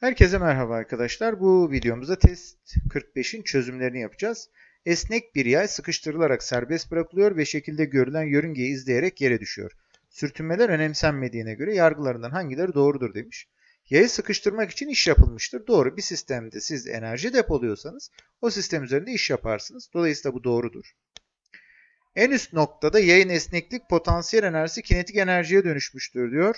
Herkese merhaba arkadaşlar. Bu videomuzda test 45'in çözümlerini yapacağız. Esnek bir yay sıkıştırılarak serbest bırakılıyor ve şekilde görülen yörüngeyi izleyerek yere düşüyor. Sürtünmeler önemsenmediğine göre yargılarından hangileri doğrudur demiş. Yayı sıkıştırmak için iş yapılmıştır. Doğru bir sistemde siz enerji depoluyorsanız o sistem üzerinde iş yaparsınız. Dolayısıyla bu doğrudur. En üst noktada yayın esneklik potansiyel enerjisi kinetik enerjiye dönüşmüştür diyor.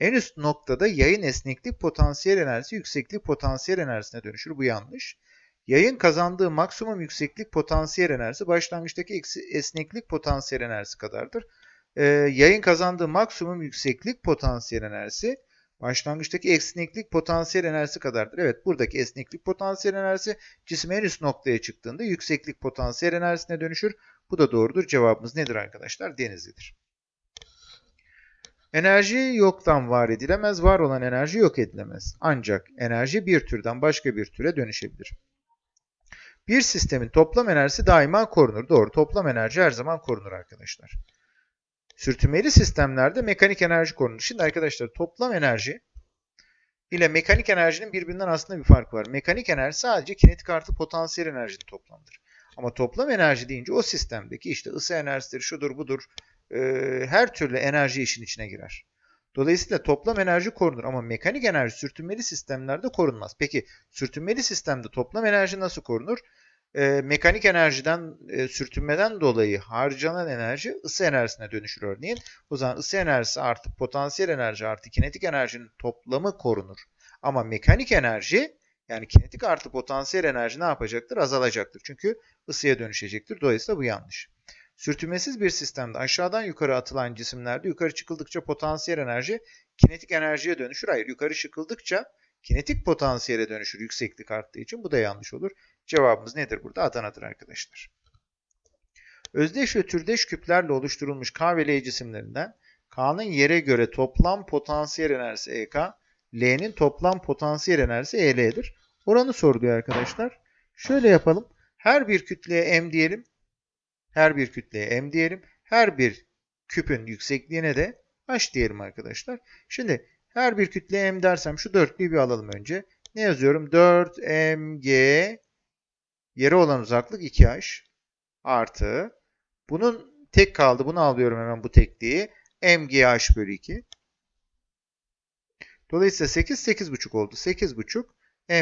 En üst noktada yayın esneklik potansiyel enerjisi yükseklik potansiyel enerjisine dönüşür. Bu yanlış. Yayın kazandığı maksimum yükseklik potansiyel enerjisi başlangıçtaki esneklik potansiyel enerjisi kadardır. Ee, yayın kazandığı maksimum yükseklik potansiyel enerjisi başlangıçtaki esneklik potansiyel enerjisi kadardır. Evet buradaki esneklik potansiyel enerjisi cisim en üst noktaya çıktığında yükseklik potansiyel enerjisine dönüşür. Bu da doğrudur. Cevabımız nedir arkadaşlar? Denizlidir. Enerji yoktan var edilemez, var olan enerji yok edilemez. Ancak enerji bir türden başka bir türe dönüşebilir. Bir sistemin toplam enerjisi daima korunur. Doğru, toplam enerji her zaman korunur arkadaşlar. Sürtünmeli sistemlerde mekanik enerji korunur. Şimdi arkadaşlar toplam enerji ile mekanik enerjinin birbirinden aslında bir farkı var. Mekanik enerji sadece kinetik artı potansiyel enerjinin toplamıdır. Ama toplam enerji deyince o sistemdeki işte ısı enerjisidir, şudur budur, e, her türlü enerji işin içine girer. Dolayısıyla toplam enerji korunur ama mekanik enerji sürtünmeli sistemlerde korunmaz. Peki sürtünmeli sistemde toplam enerji nasıl korunur? E, mekanik enerjiden, e, sürtünmeden dolayı harcanan enerji ısı enerjisine dönüşür örneğin. O zaman ısı enerjisi artı potansiyel enerji artı kinetik enerjinin toplamı korunur. Ama mekanik enerji yani kinetik artı potansiyel enerji ne yapacaktır? Azalacaktır. Çünkü ısıya dönüşecektir. Dolayısıyla bu yanlış. Sürtünmesiz bir sistemde aşağıdan yukarı atılan cisimlerde yukarı çıkıldıkça potansiyel enerji kinetik enerjiye dönüşür. Hayır yukarı çıkıldıkça kinetik potansiyele dönüşür yükseklik arttığı için. Bu da yanlış olur. Cevabımız nedir burada? Adana'dır arkadaşlar. Özdeş ve türdeş küplerle oluşturulmuş K ve L cisimlerinden K'nın yere göre toplam potansiyel enerjisi EK, L'nin toplam potansiyel enerjisi EL'dir. Oranı soruluyor arkadaşlar. Şöyle yapalım. Her bir kütleye M diyelim. Her bir kütleye m diyelim. Her bir küpün yüksekliğine de h diyelim arkadaşlar. Şimdi her bir kütleye m dersem şu dörtlüyü bir alalım önce. Ne yazıyorum? 4mg yere olan uzaklık 2h artı bunun tek kaldı. Bunu alıyorum hemen bu tekliği. mgh bölü 2. Dolayısıyla 8 8,5 oldu. 8,5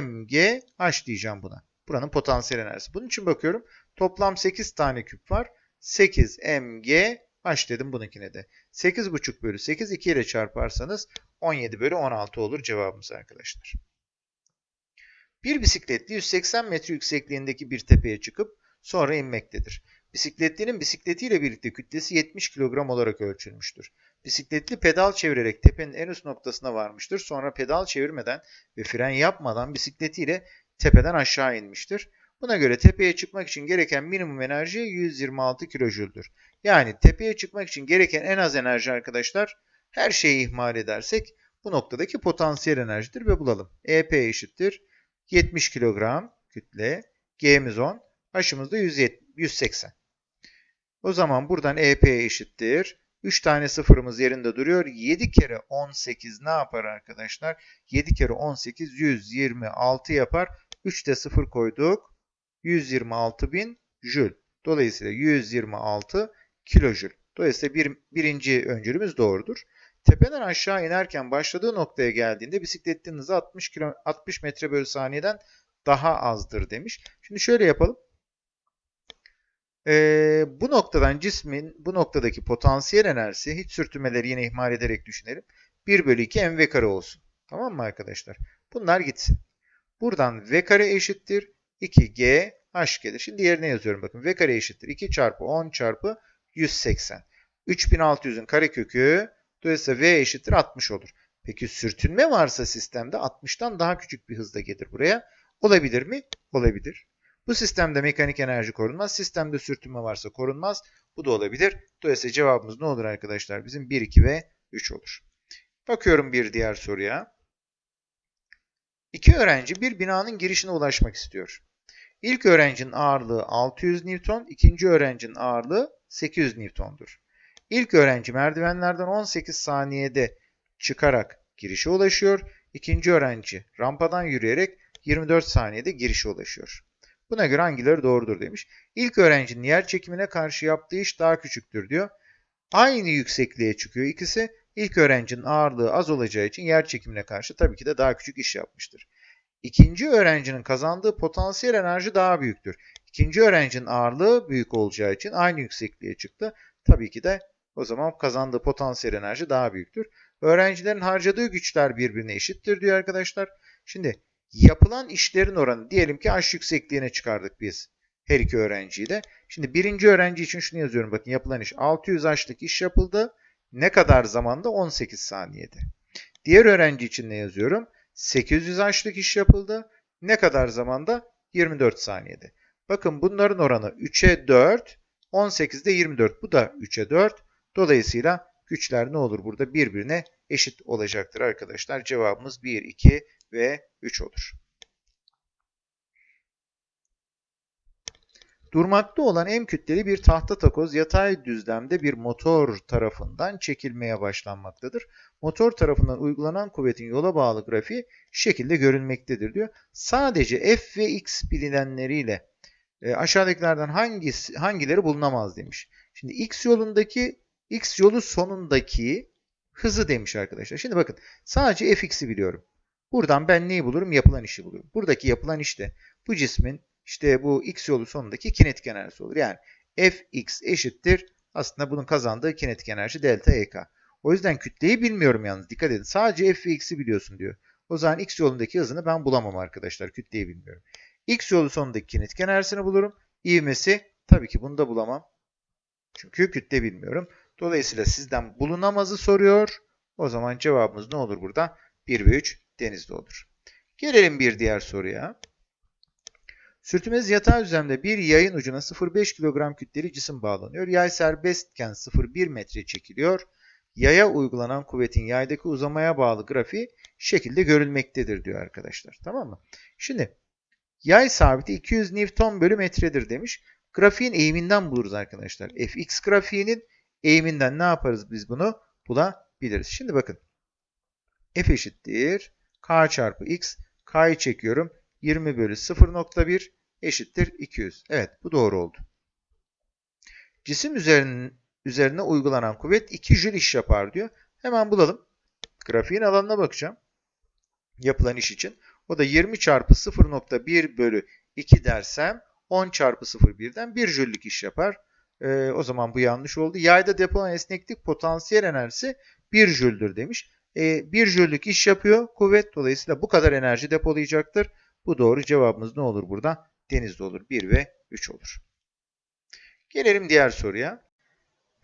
mgh diyeceğim buna. Buranın potansiyel enerjisi. Bunun için bakıyorum. Toplam 8 tane küp var. 8 mg h dedim bununkine de. 8,5 bölü 8 2 ile çarparsanız 17 bölü 16 olur cevabımız arkadaşlar. Bir bisikletli 180 metre yüksekliğindeki bir tepeye çıkıp sonra inmektedir. Bisikletlinin bisikletiyle birlikte kütlesi 70 kilogram olarak ölçülmüştür. Bisikletli pedal çevirerek tepenin en üst noktasına varmıştır. Sonra pedal çevirmeden ve fren yapmadan bisikletiyle tepeden aşağı inmiştir. Buna göre tepeye çıkmak için gereken minimum enerji 126 kilojüldür. Yani tepeye çıkmak için gereken en az enerji arkadaşlar her şeyi ihmal edersek bu noktadaki potansiyel enerjidir ve bulalım. EP eşittir 70 kilogram kütle, G'miz 10, H'ımız da 180. O zaman buradan EP eşittir. 3 tane sıfırımız yerinde duruyor. 7 kere 18 ne yapar arkadaşlar? 7 kere 18 126 yapar. 3 de 0 koyduk. 126 bin jül. Dolayısıyla 126 kilojül. Dolayısıyla bir, birinci öncülümüz doğrudur. Tepeden aşağı inerken başladığı noktaya geldiğinde bisikletin hızı 60, kilo, 60 metre bölü saniyeden daha azdır demiş. Şimdi şöyle yapalım. Ee, bu noktadan cismin bu noktadaki potansiyel enerjisi hiç sürtünmeleri yine ihmal ederek düşünelim. 1 bölü 2 mv kare olsun. Tamam mı arkadaşlar? Bunlar gitsin. Buradan v kare eşittir 2G H gelir. Şimdi yerine yazıyorum bakın. V kare eşittir. 2 çarpı 10 çarpı 180. 3600'ün karekökü dolayısıyla V eşittir 60 olur. Peki sürtünme varsa sistemde 60'tan daha küçük bir hızda gelir buraya. Olabilir mi? Olabilir. Bu sistemde mekanik enerji korunmaz. Sistemde sürtünme varsa korunmaz. Bu da olabilir. Dolayısıyla cevabımız ne olur arkadaşlar? Bizim 1, 2 ve 3 olur. Bakıyorum bir diğer soruya. İki öğrenci bir binanın girişine ulaşmak istiyor. İlk öğrencinin ağırlığı 600 Newton, ikinci öğrencinin ağırlığı 800 Newton'dur. İlk öğrenci merdivenlerden 18 saniyede çıkarak girişe ulaşıyor. İkinci öğrenci rampadan yürüyerek 24 saniyede girişe ulaşıyor. Buna göre hangileri doğrudur demiş. İlk öğrencinin yer çekimine karşı yaptığı iş daha küçüktür diyor. Aynı yüksekliğe çıkıyor ikisi. İlk öğrencinin ağırlığı az olacağı için yer çekimine karşı tabii ki de daha küçük iş yapmıştır. İkinci öğrencinin kazandığı potansiyel enerji daha büyüktür. İkinci öğrencinin ağırlığı büyük olacağı için aynı yüksekliğe çıktı. Tabii ki de o zaman kazandığı potansiyel enerji daha büyüktür. Öğrencilerin harcadığı güçler birbirine eşittir diyor arkadaşlar. Şimdi yapılan işlerin oranı diyelim ki H yüksekliğine çıkardık biz her iki öğrenciyi de. Şimdi birinci öğrenci için şunu yazıyorum bakın yapılan iş 600 H'lık iş yapıldı. Ne kadar zamanda? 18 saniyede. Diğer öğrenci için ne yazıyorum? 800 H'lık iş yapıldı. Ne kadar zamanda? 24 saniyede. Bakın bunların oranı 3'e 4, 18'de 24. Bu da 3'e 4. Dolayısıyla güçler ne olur burada? Birbirine eşit olacaktır arkadaşlar. Cevabımız 1, 2 ve 3 olur. Durmakta olan M kütleli bir tahta takoz yatay düzlemde bir motor tarafından çekilmeye başlanmaktadır. Motor tarafından uygulanan kuvvetin yola bağlı grafiği şekilde görülmektedir diyor. Sadece F ve X bilinenleriyle e, aşağıdakilerden hangisi, hangileri bulunamaz demiş. Şimdi X yolundaki X yolu sonundaki hızı demiş arkadaşlar. Şimdi bakın sadece Fx'i biliyorum. Buradan ben neyi bulurum? Yapılan işi bulurum. Buradaki yapılan işte bu cismin işte bu x yolu sonundaki kinetik enerjisi olur. Yani Fx eşittir aslında bunun kazandığı kinetik enerji delta EK. O yüzden kütleyi bilmiyorum yalnız. Dikkat edin. Sadece F ve X'i biliyorsun diyor. O zaman X yolundaki hızını ben bulamam arkadaşlar. Kütleyi bilmiyorum. X yolu sonundaki kinetik enerjisini bulurum. İvmesi tabii ki bunu da bulamam. Çünkü kütle bilmiyorum. Dolayısıyla sizden bulunamazı soruyor. O zaman cevabımız ne olur burada? 1 ve 3 denizde olur. Gelelim bir diğer soruya. Sürtünmez yatay düzlemde bir yayın ucuna 0,5 kilogram kütleli cisim bağlanıyor. Yay serbestken 0,1 metre çekiliyor. Yaya uygulanan kuvvetin yaydaki uzamaya bağlı grafiği şekilde görülmektedir diyor arkadaşlar. Tamam mı? Şimdi yay sabiti 200 Newton bölü metredir demiş. Grafiğin eğiminden buluruz arkadaşlar. Fx grafiğinin eğiminden ne yaparız biz bunu? Bulabiliriz. Şimdi bakın. F eşittir. K çarpı X. K'yı çekiyorum. 20 bölü 0.1 eşittir 200. Evet bu doğru oldu. Cisim üzerine, uygulanan kuvvet 2 jül iş yapar diyor. Hemen bulalım. Grafiğin alanına bakacağım. Yapılan iş için. O da 20 çarpı 0.1 bölü 2 dersem 10 çarpı 0.1'den 1 jüllük iş yapar. Ee, o zaman bu yanlış oldu. Yayda depolanan esneklik potansiyel enerjisi 1 jüldür demiş. Ee, 1 jüllük iş yapıyor kuvvet. Dolayısıyla bu kadar enerji depolayacaktır. Bu doğru cevabımız ne olur burada? Denizde olur. 1 ve 3 olur. Gelelim diğer soruya.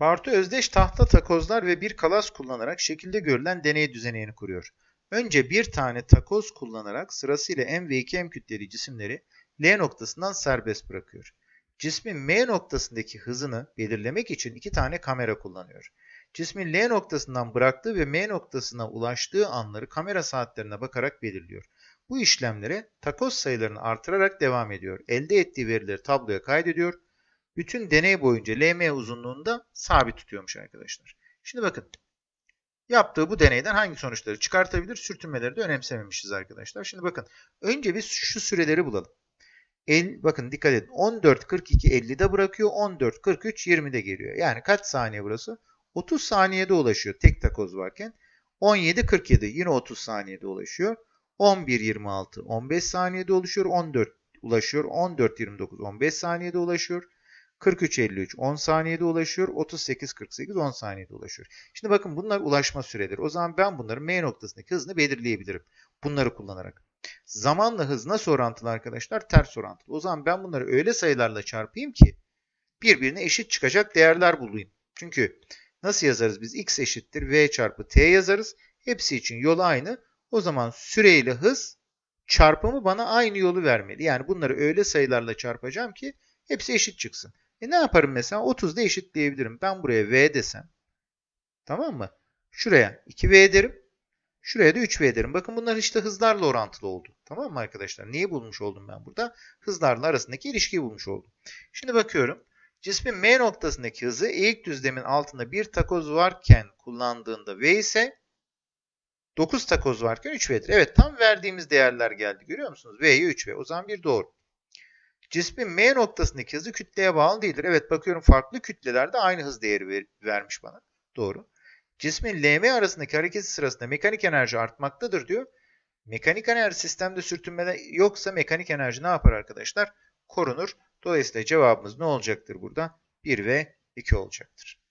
Bartu Özdeş tahta takozlar ve bir kalas kullanarak şekilde görülen deney düzenini kuruyor. Önce bir tane takoz kullanarak sırasıyla M ve 2M kütleli cisimleri L noktasından serbest bırakıyor. Cismin M noktasındaki hızını belirlemek için iki tane kamera kullanıyor. Cismin L noktasından bıraktığı ve M noktasına ulaştığı anları kamera saatlerine bakarak belirliyor. Bu işlemlere takoz sayılarını artırarak devam ediyor. Elde ettiği verileri tabloya kaydediyor. Bütün deney boyunca LM uzunluğunda sabit tutuyormuş arkadaşlar. Şimdi bakın. Yaptığı bu deneyden hangi sonuçları çıkartabilir? Sürtünmeleri de önemsememişiz arkadaşlar. Şimdi bakın. Önce biz şu süreleri bulalım. El, bakın dikkat edin. 14, 42, 50'de bırakıyor. 14, 43, 20'de geliyor. Yani kaç saniye burası? 30 saniyede ulaşıyor tek takoz varken. 17, 47 yine 30 saniyede ulaşıyor. 11.26 15 saniyede oluşuyor. 14 ulaşıyor. 14.29 15 saniyede ulaşıyor. 43.53 10 saniyede ulaşıyor. 38.48 10 saniyede ulaşıyor. Şimdi bakın bunlar ulaşma süreleri. O zaman ben bunların M noktasındaki hızını belirleyebilirim. Bunları kullanarak. Zamanla hız nasıl orantılı arkadaşlar? Ters orantılı. O zaman ben bunları öyle sayılarla çarpayım ki birbirine eşit çıkacak değerler bulayım. Çünkü nasıl yazarız biz? X eşittir V çarpı T yazarız. Hepsi için yol aynı. O zaman süreyle hız çarpımı bana aynı yolu vermeli. Yani bunları öyle sayılarla çarpacağım ki hepsi eşit çıksın. E ne yaparım mesela? 30'da eşitleyebilirim. Ben buraya V desem. Tamam mı? Şuraya 2V derim. Şuraya da 3V derim. Bakın bunlar işte hızlarla orantılı oldu. Tamam mı arkadaşlar? Niye bulmuş oldum ben burada? Hızlarla arasındaki ilişkiyi bulmuş oldum. Şimdi bakıyorum. Cismin M noktasındaki hızı eğik düzlemin altında bir takoz varken kullandığında V ise 9 takoz varken 3V'dir. Evet tam verdiğimiz değerler geldi. Görüyor musunuz? V'ye 3V. O zaman bir doğru. Cismin M noktasındaki hızı kütleye bağlı değildir. Evet bakıyorum farklı kütlelerde aynı hız değeri ver- vermiş bana. Doğru. Cismin LM arasındaki hareketi sırasında mekanik enerji artmaktadır diyor. Mekanik enerji sistemde sürtünme yoksa mekanik enerji ne yapar arkadaşlar? Korunur. Dolayısıyla cevabımız ne olacaktır burada? 1 ve 2 olacaktır.